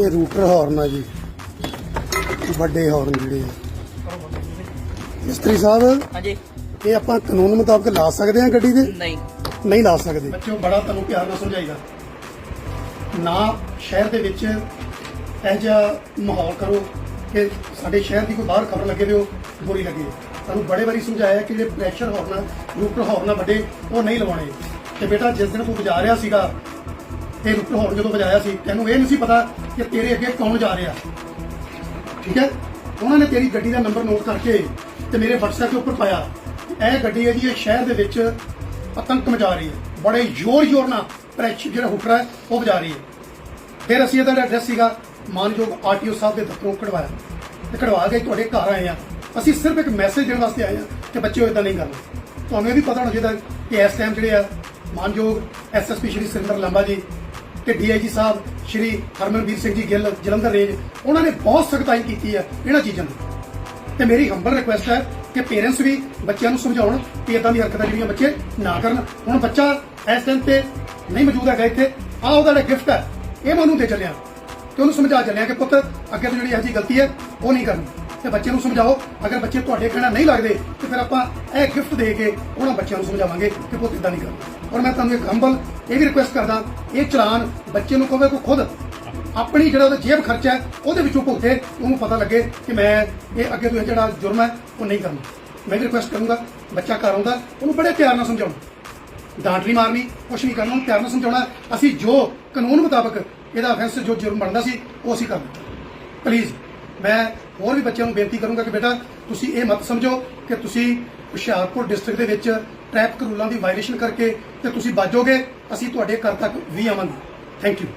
ਇਹ ਰੂਟਰ ਹਾਰਨ ਆ ਜੀ। ਵੱਡੇ ਹਾਰਨ ਜਿਹੜੇ ਆ। ਮਿਸਤਰੀ ਸਾਹਿਬ ਹਾਂਜੀ। ਇਹ ਆਪਾਂ ਕਾਨੂੰਨ ਮੁਤਾਬਕ ਲਾ ਸਕਦੇ ਹਾਂ ਗੱਡੀ ਦੇ? ਨਹੀਂ। ਨਹੀਂ ਲਾ ਸਕਦੇ। ਬੱਚਿਓ ਬੜਾ ਤੁਹਾਨੂੰ ਪਿਆਰ ਨਾਲ ਸਮਝਾਈਦਾ। ਨਾ ਸ਼ਹਿਰ ਦੇ ਵਿੱਚ ਇਹ ਜਿਹਾ ਮਾਹੌਲ ਕਰੋ ਕਿ ਸਾਡੇ ਸ਼ਹਿਰ ਦੀ ਕੋਈ ਬਾਹਰ ਖਬਰ ਲੱਗੇ ਵੀ ਉਹ ਬੁਰੀ ਲੱਗੇ। ਤੁਹਾਨੂੰ ਬੜੇ ਵਾਰੀ ਸਮਝਾਇਆ ਕਿ ਜਿਹੜੇ ਪ੍ਰੈਸ਼ਰ ਹਾਰਨ ਰੂਟਰ ਹਾਰਨ ਵੱਡੇ ਉਹ ਨਹੀਂ ਲਵਾਉਣੇ। ਤੇ ਬੇਟਾ ਜਿਸ ਦਿਨ ਤੂੰ ਵਜਾ ਰਿਹਾ ਸੀਗਾ ਇਹ ਰੂਟਰ ਹਾਰਨ ਜਦੋਂ ਵਜਾਇਆ ਸੀ ਤੈਨੂੰ ਇਹ ਨਹੀਂ ਸੀ ਪਤਾ ਕਿ ਤੇਰੇ ਅੱਗੇ ਕੌਣ ਜਾ ਰਿਹਾ? ਠੀਕ ਹੈ? ਉਹਨਾਂ ਨੇ ਤੇਰੀ ਗੱਡੀ ਦਾ ਨੰਬਰ ਨੋਟ ਕਰਕੇ ਤੇ ਮੇਰੇ WhatsApp ਦੇ ਉੱਪਰ ਪਾਇਆ, ਇਹ ਗੱਡੀ ਹੈ ਜੀ ਇਹ ਸ਼ਹਿਰ ਦੇ ਵਿੱਚ ਆਤੰਕ ਮਚਾ ਰਹੀ ਹੈ। ਬੜੇ ਜ਼ੋਰ ਜ਼ੋਰ ਨਾਲ ਪ੍ਰੈਸ਼ਰ ਜਿਹੜਾ ਹੁਕਰਾ ਹੈ, ਉਹ ਵਜਾ ਰਹੀ ਹੈ। ਫਿਰ ਅਸੀਂ ਇਹਦਾ ਐਡਰੈਸ ਸੀਗਾ, ਮਾਨਯੋਗ ਆਰਟੀਓ ਸਾਹਿਬ ਦੇ ਦਫ਼ਤਰੋਂ ਕਢਵਾਇਆ ਤੇ ਕਢਵਾ ਕੇ ਤੁਹਾਡੇ ਘਰ ਆਏ ਆ ਅਸੀਂ ਸਿਰਫ ਇੱਕ ਮੈਸੇਜ ਦੇਣ ਵਾਸਤੇ ਆਏ ਆ ਕਿ ਬੱਚਿਓ ਇਦਾਂ ਨਹੀਂ ਕਰਨਾ। ਤੁਹਾਨੂੰ ਇਹ ਵੀ ਪਤਾ ਹੋਣਾ ਚਾਹੀਦਾ ਕਿ ਇਸ ਟਾਈਮ ਜਿਹੜੇ ਆ, ਮਾਨਯੋਗ ਐਸਐਸਪੀ ਸ਼੍ਰੀ ਸੁਰਿੰਦਰ ਲੰਬਾ ਜੀ ਤੇ ਡੀਆਈਜੀ ਸਾਹਿਬ, ਸ਼੍ਰੀ ਹਰਮਨਵੀਰ ਸਿੰਘ ਜੀ ਗਿੱਲ, ਜਲੰਧਰ ਰੇਂਜ, ਉਹਨਾਂ ਨੇ ਬਹੁਤ ਸਖਤਾਈ ਕੀਤੀ ਹੈ ਇਹਨਾਂ ਚੀਜ਼ਾਂ ਨੂੰ। ਤੇ ਮੇਰੀ ਹੰਬਲ ਰਿਕੁਐਸਟ ਹੈ ਕਿ ਪੇਰੈਂਟਸ ਵੀ ਬੱਚਿਆਂ ਨੂੰ ਸਮਝਾਉਣ ਕਿ ਇਦਾਂ ਦੀ ਹਰਕਤਾਂ ਜਿਹੜੀਆਂ ਬੱਚੇ ਨਾ ਕਰਨ। ਹੁਣ ਬੱਚਾ ਇਸ ਟਾਈਮ ਤੇ ਨਹੀਂ ਮੌਜੂਦ ਹੈਗਾ ਇੱਥੇ। ਆ ਉਹਦਾ ਜਿਹੜਾ ਗਿਫਟ ਹੈ, ਇਹ ਮੈਂ ਉਹਨੂੰ ਦੇ ਚੱਲਿਆ। ਤੇ ਉਹਨੂੰ ਸਮਝਾ ਚੱਲਿਆ ਕਿ ਪੁੱਤ, ਅੱਗੇ ਤੋਂ ਜਿਹੜੀ ਇਹ ਜੀ ਗਲਤੀ ਹੈ, ਉਹ ਨਹੀਂ ਕਰਨੀ। ਤੇ ਬੱਚੇ ਨੂੰ ਸਮਝਾਓ, ਅਗਰ ਬੱਚੇ ਤੁਹਾਡੇ ਕਹਿਣਾ ਨਹੀਂ ਲੱਗਦੇ, ਤੇ ਫਿਰ ਆਪਾਂ ਇਹ ਗਿਫਟ ਦੇ ਕੇ ਉਹਨਾਂ ਬੱਚਿਆਂ ਨੂੰ ਸਮਝਾਵਾਂਗੇ ਕਿ ਪੁੱਤ ਇਦਾਂ ਨਹੀਂ ਕਰਨਾ। ਔਰ ਮੈਂ ਤੁਹਾਨੂੰ ਇੱਕ ਹੰਬਲ ਇਹ ਵੀ ਰਿਕੁਐਸਟ ਕਰਦਾ, ਇਹ ਚਲਾਨ ਬੱਚੇ ਨੂੰ ਕਹੋਗੇ ਕੋ ਖੁਦ? ਆਪਣੀ ਜਿਹੜਾ ਉਹਦਾ ਜੇਬ ਖਰਚਾ ਹੈ, ਉਹਦੇ ਵਿੱਚੋਂ ਭੁਗਤੇ, ਉਹਨੂੰ ਪਤਾ ਲੱਗੇ ਕਿ ਮੈਂ ਇਹ ਅੱਗੇ ਤੋਂ ਇਹ ਜਿਹੜਾ ਜੁਰਮ ਹੈ, ਉਹ ਨਹੀਂ ਕਰਨਾ। ਮੈਂ ਵੀ ਰਿਕੁਐਸਟ ਕਰੂੰਗਾ, ਬੱਚਾ ਘਰ ਆਉਂਦਾ, ਉਹਨੂੰ ਬੜੇ ਪਿਆਰ ਨਾਲ ਸਮਝਾਉਣਾ। ਡਾਂਟ ਨਹੀਂ ਮਾਰਨੀ, ਕੁਛ ਨਹੀਂ ਕਰਨਾ, ਉਹਨੂੰ ਪਿਆਰ ਨਾਲ ਸਮਝਾਉਣਾ। ਅਸੀਂ ਜੋ ਕਾਨੂੰਨ ਮੁਤਾਬਕ ਇਹਦਾ ਅਫੈਂਸ ਜੋ ਜੁਰਮ ਬਣਦਾ ਸੀ, ਉਹ ਅਸੀਂ ਕਰਨਾ ਪਲੀਜ਼ ਮੈਂ ਹੋਰ ਵੀ ਬੱਚਿਆਂ ਨੂੰ ਬੇਨਤੀ ਕਰੂੰਗਾ ਕਿ ਬੇਟਾ, ਤੁਸੀਂ ਇਹ ਮਤ ਸਮਝੋ ਕਿ ਤੁਸੀਂ ਹੁਸ਼ਿਆਰਪੁਰ ਡਿਸਟ੍ਰਿਕਟ ਦੇ ਵਿੱਚ ਟ੍ਰੈਫਿਕ ਰੂਲਾਂ ਦੀ ਵਾਇਲੇਸ਼ਨ ਕਰਕੇ ਤੇ ਤੁਸੀਂ ਬਾਜੋਗੇ ਅਸੀਂ ਤੁਹਾਡੇ ਘਰ ਤੱਕ ਵੀ ਆਵਾਂਗੇ। Thank you